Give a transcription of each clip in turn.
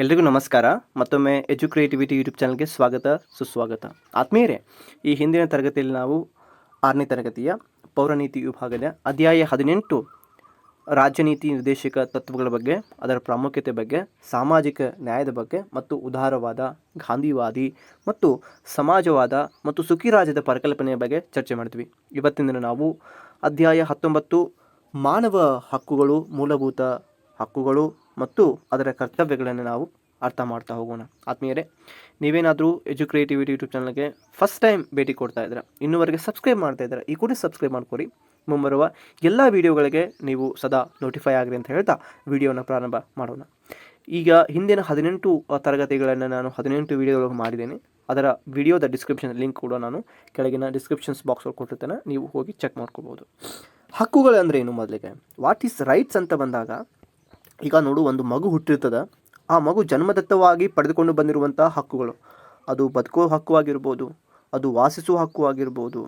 ಎಲ್ರಿಗೂ ನಮಸ್ಕಾರ. ಮತ್ತೊಮ್ಮೆ ಎಜು ಕ್ರಿಯೇಟಿವಿಟಿ ಯೂಟ್ಯೂಬ್ ಚಾನಲ್ಗೆ ಸ್ವಾಗತ, ಸುಸ್ವಾಗತ. ಆತ್ಮೀಯರೇ, ಈ ಹಿಂದಿನ ತರಗತಿಯಲ್ಲಿ ನಾವು ಆರನೇ ತರಗತಿಯ ಪೌರನೀತಿ ವಿಭಾಗದ ಅಧ್ಯಾಯ ಹದಿನೆಂಟು ರಾಜ್ಯನೀತಿ ನಿರ್ದೇಶಕ ತತ್ವಗಳ ಬಗ್ಗೆ, ಅದರ ಪ್ರಾಮುಖ್ಯತೆ ಬಗ್ಗೆ, ಸಾಮಾಜಿಕ ನ್ಯಾಯದ ಬಗ್ಗೆ ಮತ್ತು ಉದಾರವಾದ, ಗಾಂಧಿವಾದಿ ಮತ್ತು ಸಮಾಜವಾದ ಮತ್ತು ಸುಖಿ ರಾಜ್ಯದ ಪರಿಕಲ್ಪನೆಯ ಬಗ್ಗೆ ಚರ್ಚೆ ಮಾಡ್ತೀವಿ. ಇವತ್ತಿನ ದಿನ ನಾವು ಅಧ್ಯಾಯ ಹತ್ತೊಂಬತ್ತು, ಮಾನವ ಹಕ್ಕುಗಳು ಮೂಲಭೂತ ಹಕ್ಕುಗಳು ಮತ್ತು ಅದರ ಕರ್ತವ್ಯಗಳನ್ನು ನಾವು ಅರ್ಥ ಮಾಡ್ತಾ ಹೋಗೋಣ. ಆತ್ಮೀಯರೇ, ನೀವೇನಾದರೂ ಎಜು ಕ್ರಿಯೇಟಿವಿಟಿ ಯೂಟ್ಯೂಬ್ ಚಾನಲ್ಗೆ ಫಸ್ಟ್ ಟೈಮ್ ಭೇಟಿ ಕೊಡ್ತಾ ಇದ್ದೀರಾ, ಇನ್ನುವರೆಗೆ ಸಬ್ಸ್ಕ್ರೈಬ್ ಮಾಡ್ತಾ ಇದ್ದಾರೆ, ಈ ಕೂಡ ಸಬ್ಸ್ಕ್ರೈಬ್ ಮಾಡ್ಕೊರಿ ಮುಂಬರುವ ಎಲ್ಲ ವೀಡಿಯೋಗಳಿಗೆ ನೀವು ಸದಾ ನೋಟಿಫೈ ಆಗಿರಿ ಅಂತ ಹೇಳ್ತಾ ವಿಡಿಯೋನ ಪ್ರಾರಂಭ ಮಾಡೋಣ. ಈಗ ಹಿಂದಿನ ಹದಿನೆಂಟು ತರಗತಿಗಳನ್ನು ನಾನು ಹದಿನೆಂಟು ವೀಡಿಯೋಗಳು ಮಾಡಿದ್ದೇನೆ. ಅದರ ವಿಡಿಯೋದ ಡಿಸ್ಕ್ರಿಪ್ಷನ್ ಲಿಂಕ್ ಕೂಡ ನಾನು ಕೆಳಗಿನ ಡಿಸ್ಕ್ರಿಪ್ಷನ್ಸ್ ಬಾಕ್ಸಲ್ಲಿ ಕೊಟ್ಟಿರ್ತೇನೆ, ನೀವು ಹೋಗಿ ಚೆಕ್ ಮಾಡ್ಕೋಬೋದು. ಹಕ್ಕುಗಳಂದ್ರೆ ಏನು ಮೊದಲಿಗೆ? ವಾಟ್ ಈಸ್ ರೈಟ್ಸ್ ಅಂತ ಬಂದಾಗ ಈಗ ನೋಡು, ಒಂದು ಮಗು ಹುಟ್ಟಿರ್ತದೆ. ಆ ಮಗು ಜನ್ಮದತ್ತವಾಗಿ ಪಡೆದುಕೊಂಡು ಬಂದಿರುವಂಥ ಹಕ್ಕುಗಳು. ಅದು ಬದುಕೋ ಹಕ್ಕು ಆಗಿರ್ಬೋದು, ಅದು ವಾಸಿಸುವ ಹಕ್ಕು ಆಗಿರ್ಬೋದು,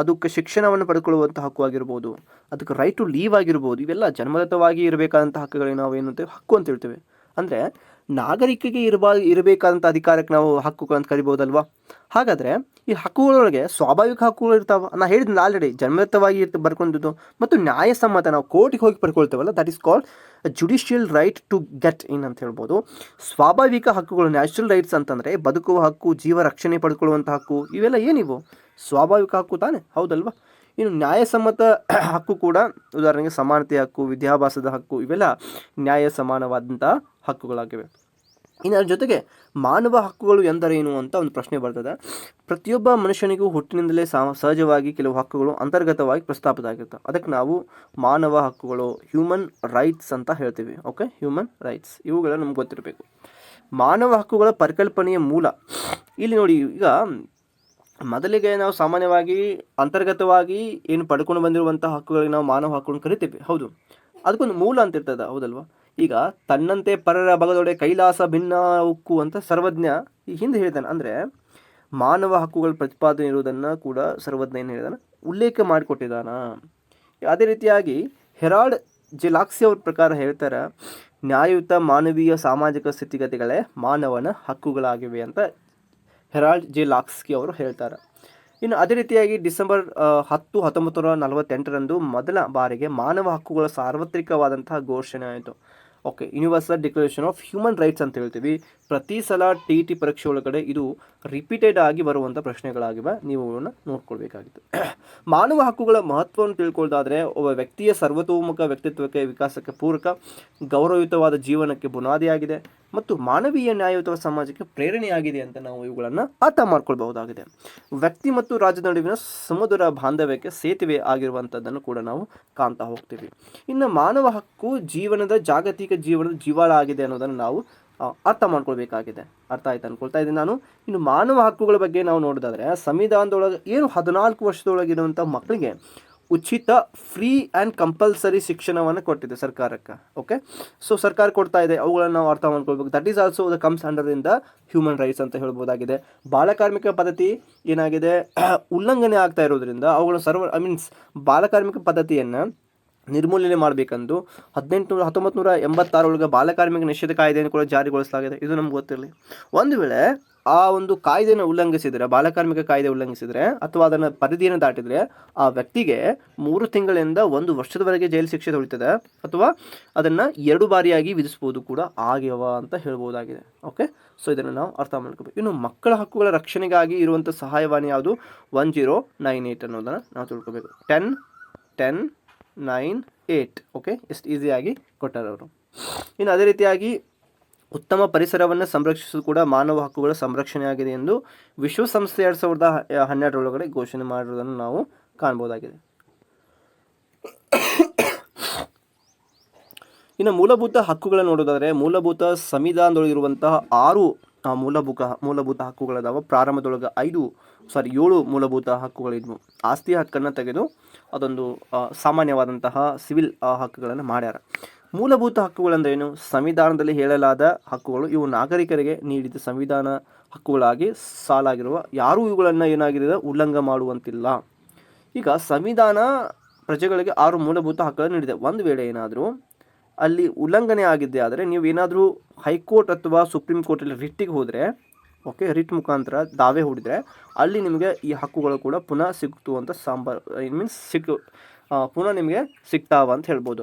ಅದಕ್ಕೆ ಶಿಕ್ಷಣವನ್ನು ಪಡೆದುಕೊಳ್ಳುವಂಥ ಹಕ್ಕು ಆಗಿರ್ಬೋದು, ಅದಕ್ಕೆ ರೈಟ್ ಟು ಲೀವ್ ಆಗಿರ್ಬೋದು, ಇವೆಲ್ಲ ಜನ್ಮದತ್ತವಾಗಿ ಇರಬೇಕಾದಂಥ ಹಕ್ಕುಗಳಿಗೆ ನಾವು ಏನು ಅಂತೇವೆ ಹಕ್ಕು ಅಂತ ಹೇಳ್ತೇವೆ. ಅಂದರೆ ನಾಗರಿಕರಿಗೆ ಇರಬಾ ಇರಬೇಕಾದಂಥ ಅಧಿಕಾರಕ್ಕೆ ನಾವು ಹಕ್ಕುಗಳು ಅಂತ ಕರಿಬೋದಲ್ವಾ ಹಾಗಾದರೆ ಈ ಹಕ್ಕುಗಳೊಳಗೆ ಸ್ವಾಭಾವಿಕ ಹಕ್ಕುಗಳು ಇರ್ತಾವೆ. ನಾನು ಹೇಳಿದ್ನ ಆಲ್ರೆಡಿ ಜನ್ಮದತ್ತವಾಗಿ ಇರ್ತ, ಬರ್ಕೊಂಡಿದ್ದು ಮತ್ತು ನ್ಯಾಯಸಮ್ಮತ ನಾವು ಕೋರ್ಟಿಗೆ ಹೋಗಿ ಪಡ್ಕೊಳ್ತೇವಲ್ಲ that is called judicial right to get in ಅಂತ ಹೇಳ್ಬೋದು. ಸ್ವಾಭಾವಿಕ ಹಕ್ಕುಗಳು ನ್ಯಾಚುರಲ್ ರೈಟ್ಸ್ ಅಂತಂದರೆ ಬದುಕುವ ಹಕ್ಕು, ಜೀವ ರಕ್ಷಣೆ ಪಡ್ಕೊಳ್ಳುವಂಥ ಹಕ್ಕು, ಇವೆಲ್ಲ ಏನಿವು? ಸ್ವಾಭಾವಿಕ ಹಕ್ಕು ತಾನೆ, ಹೌದಲ್ವಾ? ಇನ್ನು ನ್ಯಾಯಸಮ್ಮತ ಹಕ್ಕು ಕೂಡ ಉದಾಹರಣೆಗೆ ಸಮಾನತೆ ಹಕ್ಕು ವಿದ್ಯಾಭ್ಯಾಸದ ಹಕ್ಕು, ಇವೆಲ್ಲ ನ್ಯಾಯ ಸಮಾನವಾದಂಥ ಹಕ್ಕುಗಳಾಗಿವೆ. ಇನ್ನು ಜೊತೆಗೆ ಮಾನವ ಹಕ್ಕುಗಳು ಎಂದರೇನು ಅಂತ ಒಂದು ಪ್ರಶ್ನೆ ಬರ್ತದೆ. ಪ್ರತಿಯೊಬ್ಬ ಮನುಷ್ಯನಿಗೂ ಹುಟ್ಟಿನಿಂದಲೇ ಸಹಜವಾಗಿ ಕೆಲವು ಹಕ್ಕುಗಳು ಅಂತರ್ಗತವಾಗಿ ಪ್ರಸ್ತಾಪಿತಾಗಿರ್ತವೆ ಅದಕ್ಕೆ ನಾವು ಮಾನವ ಹಕ್ಕುಗಳು ಹ್ಯೂಮನ್ ರೈಟ್ಸ್ ಅಂತ ಹೇಳ್ತೀವಿ. ಓಕೆ ಹ್ಯೂಮನ್ ರೈಟ್ಸ್ ಇವುಗಳ ನಮ್ಗೆ ಗೊತ್ತಿರಬೇಕು. ಮಾನವ ಹಕ್ಕುಗಳ ಪರಿಕಲ್ಪನೆಯ ಮೂಲ. ಇಲ್ಲಿ ನೋಡಿ, ಈಗ ಮೊದಲಿಗೆ ನಾವು ಸಾಮಾನ್ಯವಾಗಿ ಅಂತರ್ಗತವಾಗಿ ಏನು ಪಡ್ಕೊಂಡು ಬಂದಿರುವಂಥ ಹಕ್ಕುಗಳಿಗೆ ನಾವು ಮಾನವ ಹಕ್ಕುಗಳನ್ನು ಕರಿತೀವಿ. ಹೌದು. ಅದಕ್ಕೊಂದು ಮೂಲ ಅಂತ ಇರ್ತದೆ ಹೌದಲ್ವಾ? ಈಗ ತನ್ನಂತೆ ಪರರ ಬಗದೊಡೆ ಕೈಲಾಸ ಭಿನ್ನ ಉಕ್ಕು ಅಂತ ಸರ್ವಜ್ಞ ಈ ಹಿಂದೆ ಹೇಳಿದಾನೆ ಅಂದರೆ ಮಾನವ ಹಕ್ಕುಗಳ ಪ್ರತಿಪಾದನೆ ಇರುವುದನ್ನು ಕೂಡ ಸರ್ವಜ್ಞ ಏನು ಹೇಳಿದಾನೆ. ಉಲ್ಲೇಖ ಮಾಡಿಕೊಟ್ಟಿದ್ದಾನ? ಅದೇ ರೀತಿಯಾಗಿ ಹೆರಾಲ್ಡ್ ಜೆಲಾಕ್ಸಿ ಅವ್ರ ಪ್ರಕಾರ ಹೇಳ್ತಾರೆ, ನ್ಯಾಯಯುತ ಮಾನವೀಯ ಸಾಮಾಜಿಕ ಸ್ಥಿತಿಗತಿಗಳೇ ಮಾನವನ ಹಕ್ಕುಗಳಾಗಿವೆ ಅಂತ ಹೆರಾಲ್ಡ್ ಜೆ ಲಾಕ್ಸ್ಕಿ ಅವರು ಹೇಳ್ತಾರೆ. ಇನ್ನು ಅದೇ ರೀತಿಯಾಗಿ ಡಿಸೆಂಬರ್ ಹತ್ತು ಹತ್ತೊಂಬತ್ತು ನೂರ ನಲವತ್ತೆಂಟರಂದು ಮೊದಲ ಬಾರಿಗೆ ಮಾನವ ಹಕ್ಕುಗಳ ಸಾರ್ವತ್ರಿಕವಾದಂತಹ ಘೋಷಣೆ ಆಯಿತು. Okay universal declaration of human rights ಅಂತ ಹೇಳ್ತೀವಿ. ಪ್ರತಿ ಸಲ ಟಿ ಟಿ ಪರೀಕ್ಷೆ ಒಳಗಡೆ ಇದು ರಿಪೀಟೆಡ್ ಆಗಿ ಬರುವಂಥ ಪ್ರಶ್ನೆಗಳಾಗಿವೆ. ನೀವು ಇವುಗಳನ್ನ ನೋಡ್ಕೊಳ್ಬೇಕಾಗಿತ್ತು. ಮಾನವ ಹಕ್ಕುಗಳ ಮಹತ್ವವನ್ನು ತಿಳ್ಕೊಳ್ಳೋದಾದರೆ ಒಬ್ಬ ವ್ಯಕ್ತಿಯ ಸರ್ವತೋಮುಖ ವ್ಯಕ್ತಿತ್ವಕ್ಕೆ, ವಿಕಾಸಕ್ಕೆ ಪೂರಕ, ಗೌರವಯುತವಾದ ಜೀವನಕ್ಕೆ ಬುನಾದಿಯಾಗಿದೆ ಮತ್ತು ಮಾನವೀಯ ನ್ಯಾಯಯುತ ಸಮಾಜಕ್ಕೆ ಪ್ರೇರಣೆಯಾಗಿದೆ ಅಂತ ನಾವು ಇವುಗಳನ್ನು ಅರ್ಥ ಮಾಡ್ಕೊಳ್ಬಹುದಾಗಿದೆ. ವ್ಯಕ್ತಿ ಮತ್ತು ರಾಜ್ಯದ ನಡುವಿನ ಸಮುದ್ರ ಬಾಂಧವ್ಯಕ್ಕೆ ಸೇತುವೆ ಆಗಿರುವಂಥದ್ದನ್ನು ಕೂಡ ನಾವು ಕಾಣ್ತಾ ಹೋಗ್ತೀವಿ. ಇನ್ನು ಮಾನವ ಹಕ್ಕು ಜೀವನದ ಜಾಗತಿಕ ಜೀವನದ ಜೀವಾಳ ಆಗಿದೆ ಅನ್ನೋದನ್ನು ನಾವು ಅರ್ಥ ಮಾಡ್ಕೊಳ್ಬೇಕಾಗಿದೆ. ಅರ್ಥ ಆಯ್ತು ಅನ್ಕೊಳ್ತಾ ಇದ್ದೀನಿ ನಾನು. ಇನ್ನು ಮಾನವ ಹಕ್ಕುಗಳ ಬಗ್ಗೆ ನಾವು ನೋಡೋದಾದ್ರೆ, ಸಂವಿಧಾನದೊಳಗೆ ಏನು ಹದಿನಾಲ್ಕು ವರ್ಷದೊಳಗಿರುವಂಥ ಮಕ್ಕಳಿಗೆ ಉಚಿತ ಫ್ರೀ ಆ್ಯಂಡ್ ಕಂಪಲ್ಸರಿ ಶಿಕ್ಷಣವನ್ನು ಕೊಟ್ಟಿದೆ ಸರ್ಕಾರಕ್ಕೆ, ಓಕೆ? ಸೊ, ಸರ್ಕಾರ ಕೊಡ್ತಾ ಇದೆ, ಅವುಗಳನ್ನು ನಾವು ಅರ್ಥ ಮಾಡ್ಕೊಳ್ಬೇಕು. That is also the comes under in the human rights ಅಂತ ಹೇಳ್ಬೋದಾಗಿದೆ. ಬಾಲಕಾರ್ಮಿಕ ಪದ್ಧತಿ ಏನಾಗಿದೆ? ಉಲ್ಲಂಘನೆ ಆಗ್ತಾ ಇರೋದ್ರಿಂದ ಅವುಗಳ ಸರ್ವ ಐ ಮೀನ್ಸ್ ಬಾಲಕಾರ್ಮಿಕ ಪದ್ಧತಿಯನ್ನು ನಿರ್ಮೂಲನೆ ಮಾಡಬೇಕೆಂದು ಹದಿನೆಂಟು ನೂರ ಹತ್ತೊಂಬತ್ತು ನೂರ ಎಂಬತ್ತಾರೊಳಗೆ ಬಾಲಕಾರ್ಮಿಕ ನಿಷೇಧ ಕಾಯ್ದೆಯನ್ನು ಕೂಡ ಜಾರಿಗೊಳಿಸಲಾಗಿದೆ. ಇದು ನಮ್ಗೆ ಗೊತ್ತಿರಲಿ. ಒಂದು ವೇಳೆ ಆ ಒಂದು ಕಾಯ್ದೆಯನ್ನು ಉಲ್ಲಂಘಿಸಿದರೆ ಬಾಲಕಾರ್ಮಿಕ ಕಾಯ್ದೆ ಉಲ್ಲಂಘಿಸಿದರೆ ಅಥವಾ ಅದನ್ನು ಪರಿಧಿಯನ್ನು ದಾಟಿದರೆ ಆ ವ್ಯಕ್ತಿಗೆ ಮೂರು ತಿಂಗಳಿಂದ ಒಂದು ವರ್ಷದವರೆಗೆ ಜೈಲು ಶಿಕ್ಷೆ ತೊಳಿತದೆ ಅಥವಾ ಅದನ್ನು ಎರಡು ಬಾರಿಯಾಗಿ ವಿಧಿಸ್ಬೋದು ಕೂಡ ಆಗ್ಯವ ಅಂತ ಹೇಳ್ಬೋದಾಗಿದೆ. ಓಕೆ ಸೊ ಇದನ್ನು ನಾವು ಅರ್ಥ ಮಾಡ್ಕೋಬೇಕು. ಇನ್ನು ಮಕ್ಕಳ ಹಕ್ಕುಗಳ ರಕ್ಷಣೆಗಾಗಿ ಇರುವಂಥ ಸಹಾಯವಾಣಿ ಯಾವುದು? ಒನ್ ಜೀರೋ ನೈನ್ ಏಯ್ಟ್ ಅನ್ನೋದನ್ನು ನಾವು ತಿಳ್ಕೊಬೇಕು. Ten ten nine eight okay ಎಷ್ಟು ಈಸಿಯಾಗಿ ಕೊಟ್ಟಾರೆ ಅವರು ಇನ್ನು ಅದೇ ರೀತಿಯಾಗಿ ಉತ್ತಮ ಪರಿಸರವನ್ನು ಸಂರಕ್ಷಿಸುವುದು ಕೂಡ ಮಾನವ ಹಕ್ಕುಗಳ ಸಂರಕ್ಷಣೆಯಾಗಿದೆ ಎಂದು ವಿಶ್ವಸಂಸ್ಥೆ ಎರಡು ಸಾವಿರದ ಹನ್ನೆರಡರೊಳಗಡೆ ಘೋಷಣೆ ಮಾಡಿರೋದನ್ನು ನಾವು ಕಾಣ್ಬೋದಾಗಿದೆ ಇನ್ನು ಮೂಲಭೂತ ಹಕ್ಕುಗಳನ್ನು ನೋಡೋದಾದರೆ ಮೂಲಭೂತ ಸಂವಿಧಾನದೊಳಗಿರುವಂತಹ ಆರು ಮೂಲಭೂತ ಮೂಲಭೂತ ಹಕ್ಕುಗಳದಾವ. ಪ್ರಾರಂಭದೊಳಗೆ ಐದು ಸಾರಿ ಏಳು ಮೂಲಭೂತ ಹಕ್ಕುಗಳಿದ್ವು. ಆಸ್ತಿ ಹಕ್ಕನ್ನು ತೆಗೆದು ಅದೊಂದು ಸಾಮಾನ್ಯವಾದಂತಹ ಸಿವಿಲ್ ಹಕ್ಕುಗಳನ್ನು ಮಾಡ್ಯಾರ. ಮೂಲಭೂತ ಹಕ್ಕುಗಳಂದ್ರೇನು? ಸಂವಿಧಾನದಲ್ಲಿ ಹೇಳಲಾದ ಹಕ್ಕುಗಳು ಇವು ನಾಗರಿಕರಿಗೆ ನೀಡಿದ ಸಂವಿಧಾನ ಹಕ್ಕುಗಳಾಗಿ ಸಾಲಾಗಿರುವ ಯಾರೂ ಇವುಗಳನ್ನು ಏನಾಗಿದೆ ಉಲ್ಲಂಘ ಮಾಡುವಂತಿಲ್ಲ. ಈಗ ಸಂವಿಧಾನ ಪ್ರಜೆಗಳಿಗೆ ಆರು ಮೂಲಭೂತ ಹಕ್ಕುಗಳನ್ನು ನೀಡಿದೆ. ಒಂದು ವೇಳೆ ಏನಾದರೂ ಅಲ್ಲಿ ಉಲ್ಲಂಘನೆ ಆಗಿದೆ ಆದರೆ ನೀವು ಏನಾದರೂ ಹೈಕೋರ್ಟ್ ಅಥವಾ ಸುಪ್ರೀಂ ಕೋರ್ಟಲ್ಲಿ ರಿಟ್ಟಿಗೆ ಹೋದರೆ ಓಕೆ ರಿಟ್ ಮುಖಾಂತರ ದಾವೆ ಹೂಡಿದರೆ, ಅಲ್ಲಿ ನಿಮಗೆ ಈ ಹಕ್ಕುಗಳು ಕೂಡ ಪುನಃ ಸಿಗ್ತು ಅಂತ ಸಾಂಬಾರ್ ಐ ಮೀನ್ಸ್ ಸಿಕ್ ಪುನಃ ನಿಮಗೆ ಸಿಗ್ತಾವ ಅಂತ ಹೇಳ್ಬೋದು.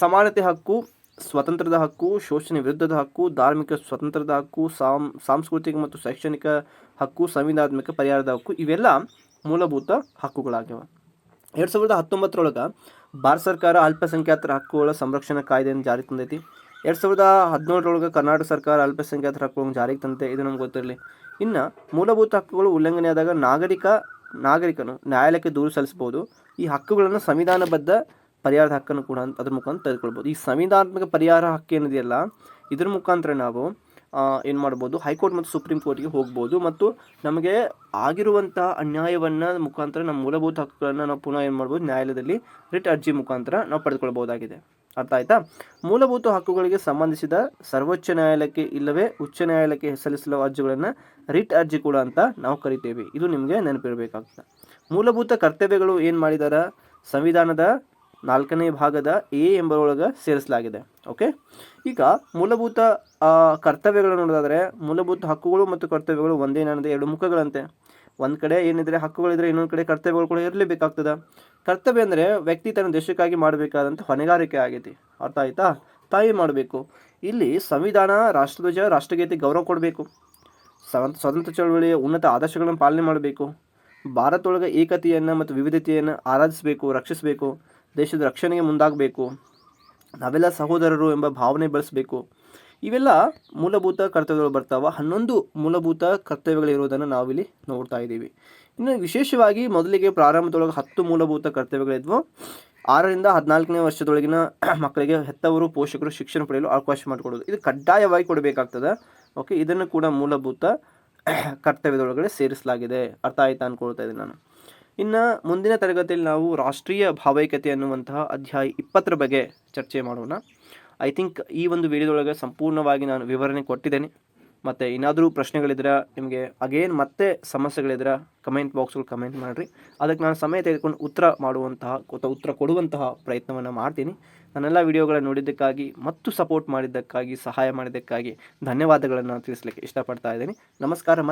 ಸಮಾನತೆ ಹಕ್ಕು, ಸ್ವತಂತ್ರದ ಹಕ್ಕು, ಶೋಷಣೆ ವಿರುದ್ಧದ ಹಕ್ಕು, ಧಾರ್ಮಿಕ ಸ್ವತಂತ್ರದ ಹಕ್ಕು, ಸಾಂ, ಸಾಂಸ್ಕೃತಿಕ ಮತ್ತು ಶೈಕ್ಷಣಿಕ ಹಕ್ಕು, ಸಂವಿಧಾನಾತ್ಮಕ ಪರಿಹಾರದ ಹಕ್ಕು, ಇವೆಲ್ಲ ಮೂಲಭೂತ ಹಕ್ಕುಗಳಾಗಿವೆ ಎರಡು ಸಾವಿರದ ಹತ್ತೊಂಬತ್ತರೊಳಗೆ ಭಾರತ ಸರ್ಕಾರ ಅಲ್ಪಸಂಖ್ಯಾತರ ಹಕ್ಕುಗಳ ಸಂರಕ್ಷಣಾ ಕಾಯ್ದೆಯನ್ನು ಜಾರಿಗೆ ತಂದೈತಿ. ಎರಡು ಸಾವಿರದ ಹದಿನೇಳರೊಳಗೆ ಕರ್ನಾಟಕ ಸರ್ಕಾರ ಅಲ್ಪಸಂಖ್ಯಾತರ ಹಕ್ಕುಗಳನ್ನು ಜಾರಿಗೆ ತಂದೆ ಇದು ನಮ್ಗೆ ಗೊತ್ತಿರಲಿ. ಇನ್ನು ಮೂಲಭೂತ ಹಕ್ಕುಗಳು ಉಲ್ಲಂಘನೆಯಾದಾಗ ನಾಗರಿಕ, ನಾಗರಿಕನು ನ್ಯಾಯಾಲಯಕ್ಕೆ ದೂರು ಸಲ್ಲಿಸಬಹುದು. ಈ ಹಕ್ಕುಗಳನ್ನು ಸಂವಿಧಾನಬದ್ಧ ಪರಿಹಾರದ ಹಕ್ಕನ್ನು ಕೂಡ ಅದ್ರ ಮುಖಾಂತರ ತೆಗೆದುಕೊಳ್ಬೋದು ಈ ಸಂವಿಧಾನಾತ್ಮಕ ಪರಿಹಾರ ಹಕ್ಕು ಏನಿದೆಯಲ್ಲ ಇದ್ರ ಮುಖಾಂತರ ನಾವು ಏನು ಮಾಡ್ಬೋದು? ಹೈಕೋರ್ಟ್ ಮತ್ತು ಸುಪ್ರೀಂ ಕೋರ್ಟ್ಗೆ ಹೋಗ್ಬೋದು ಮತ್ತು ನಮಗೆ ಆಗಿರುವಂಥ ಅನ್ಯಾಯವನ್ನು ಮುಖಾಂತರ ನಮ್ಮ ಮೂಲಭೂತ ಹಕ್ಕುಗಳನ್ನು ನಾವು ಪುನಃ ಏನು ಮಾಡ್ಬೋದು? ನ್ಯಾಯಾಲಯದಲ್ಲಿ ರಿಟ್ ಅರ್ಜಿ ಮುಖಾಂತರ ನಾವು ಪಡೆದುಕೊಳ್ಬೋದಾಗಿದೆ ಅರ್ಥ ಆಯ್ತಾ? ಮೂಲಭೂತ ಹಕ್ಕುಗಳಿಗೆ ಸಂಬಂಧಿಸಿದ ಸರ್ವೋಚ್ಚ ನ್ಯಾಯಾಲಯಕ್ಕೆ ಇಲ್ಲವೇ ಉಚ್ಚ ನ್ಯಾಯಾಲಯಕ್ಕೆ ಸಲ್ಲಿಸಲು ಅರ್ಜಿಗಳನ್ನು ರಿಟ್ ಅರ್ಜಿ ಕೂಡ ಅಂತ ನಾವು ಕರಿತೇವೆ. ಇದು ನಿಮಗೆ ನೆನಪಿರಬೇಕಾಗ್ತದೆ. ಮೂಲಭೂತ ಕರ್ತವ್ಯಗಳು ಏನು ಮಾಡಿದಾರ? ಸಂವಿಧಾನದ ನಾಲ್ಕನೇ ಭಾಗದ ಎ ಎಂಬರೊಳಗೆ ಸೇರಿಸಲಾಗಿದೆ ಓಕೆ ಈಗ ಮೂಲಭೂತ ಕರ್ತವ್ಯಗಳನ್ನು ಕರ್ತವ್ಯಗಳು ನೋಡೋದಾದರೆ ಮೂಲಭೂತ ಹಕ್ಕುಗಳು ಮತ್ತು ಕರ್ತವ್ಯಗಳು ಒಂದೇ ಎರಡು ಮುಖಗಳಂತೆ. ಒಂದು ಕಡೆ ಏನಿದ್ರೆ ಹಕ್ಕುಗಳಿದ್ರೆ ಇನ್ನೊಂದು ಕಡೆ ಕರ್ತವ್ಯಗಳು ಕೂಡ ಇರಲೇಬೇಕಾಗ್ತದೆ. ಕರ್ತವ್ಯ ಅಂದರೆ ವ್ಯಕ್ತಿ ತನ್ನ ದೇಶಕ್ಕಾಗಿ ಮಾಡಬೇಕಾದಂಥ ಹೊಣೆಗಾರಿಕೆ ಆಗೈತಿ. ಅರ್ಥ ಆಯ್ತಾ? ತಾಯಿ ಮಾಡಬೇಕು. ಇಲ್ಲಿ ಸಂವಿಧಾನ, ರಾಷ್ಟ್ರಧ್ವಜ, ರಾಷ್ಟ್ರಗೀತೆ ಗೌರವ ಕೊಡಬೇಕು. ಸ್ವತಂತ್ರ ಚಳವಳಿಯ ಉನ್ನತ ಆದರ್ಶಗಳನ್ನು ಪಾಲನೆ ಮಾಡಬೇಕು. ಭಾರತದೊಳಗೆ ಏಕತೆಯನ್ನು ಮತ್ತು ವಿವಿಧತೆಯನ್ನು ಆರಾಧಿಸಬೇಕು, ರಕ್ಷಿಸಬೇಕು. ದೇಶದ ರಕ್ಷಣೆಗೆ ಮುಂದಾಗಬೇಕು, ನಾವೆಲ್ಲ ಸಹೋದರರು ಎಂಬ ಭಾವನೆ ಬೆಳೆಸಬೇಕು. ಇವೆಲ್ಲ ಮೂಲಭೂತ ಕರ್ತವ್ಯಗಳು ಬರ್ತಾವ. ಹನ್ನೊಂದು ಮೂಲಭೂತ ಕರ್ತವ್ಯಗಳಿರುವುದನ್ನು ನಾವಿಲ್ಲಿ ನೋಡ್ತಾ ಇದ್ದೀವಿ. ಇನ್ನು ವಿಶೇಷವಾಗಿ ಮೊದಲಿಗೆ ಪ್ರಾರಂಭದೊಳಗೆ ಹತ್ತು ಮೂಲಭೂತ ಕರ್ತವ್ಯಗಳಿದ್ವು. ಆರರಿಂದ ಹದಿನಾಲ್ಕನೇ ವರ್ಷದೊಳಗಿನ ಮಕ್ಕಳಿಗೆ ಹೆತ್ತವರು, ಪೋಷಕರು ಶಿಕ್ಷಣ ಪಡೆಯಲು ಅವಕಾಶ ಮಾಡಿಕೊಡೋದು ಇದು ಕಡ್ಡಾಯವಾಗಿ ಕೊಡಬೇಕಾಗ್ತದೆ. ಓಕೆ ಇದನ್ನು ಕೂಡ ಮೂಲಭೂತ ಕರ್ತವ್ಯದೊಳಗಡೆ ಸೇರಿಸಲಾಗಿದೆ. ಅರ್ಥ ಆಯ್ತಾ ಅಂದ್ಕೊಳ್ತಾ ಇದ್ದೀನಿ ನಾನು. ಇನ್ನು ಮುಂದಿನ ತರಗತಿಯಲ್ಲಿ ನಾವು ರಾಷ್ಟ್ರೀಯ ಭಾವೈಕ್ಯತೆ ಅನ್ನುವಂತಹ ಅಧ್ಯಾಯ ಇಪ್ಪತ್ತರ ಬಗ್ಗೆ ಚರ್ಚೆ ಮಾಡೋಣ. ಐ ಥಿಂಕ್ ಈ ಒಂದು ವಿಡಿಯೋದೊಳಗೆ ಸಂಪೂರ್ಣವಾಗಿ ನಾನು ವಿವರಣೆ ಕೊಟ್ಟಿದ್ದೇನೆ. ಮತ್ತು ಏನಾದರೂ ಪ್ರಶ್ನೆಗಳಿದ್ರೆ ನಿಮಗೆ ಅಗೇನ್ ಮತ್ತೆ ಸಮಸ್ಯೆಗಳಿದ್ರೆ ಕಮೆಂಟ್ ಬಾಕ್ಸ್ಗಳು ಕಮೆಂಟ್ ಮಾಡಿರಿ. ಅದಕ್ಕೆ ನಾನು ಸಮಯ ತೆಗೆದುಕೊಂಡು ಉತ್ತರ ಮಾಡುವಂತಹ ಉತ್ತರ ಕೊಡುವಂತಹ ಪ್ರಯತ್ನವನ್ನು ಮಾಡ್ತೀನಿ. ನನ್ನೆಲ್ಲ ವಿಡಿಯೋಗಳನ್ನು ನೋಡಿದ್ದಕ್ಕಾಗಿ, ಮತ್ತು ಸಪೋರ್ಟ್ ಮಾಡಿದ್ದಕ್ಕಾಗಿ, ಸಹಾಯ ಮಾಡಿದ್ದಕ್ಕಾಗಿ ಧನ್ಯವಾದಗಳನ್ನು ತಿಳಿಸ್ಲಿಕ್ಕೆ ಇಷ್ಟಪಡ್ತಾ ಇದ್ದೀನಿ. ನಮಸ್ಕಾರ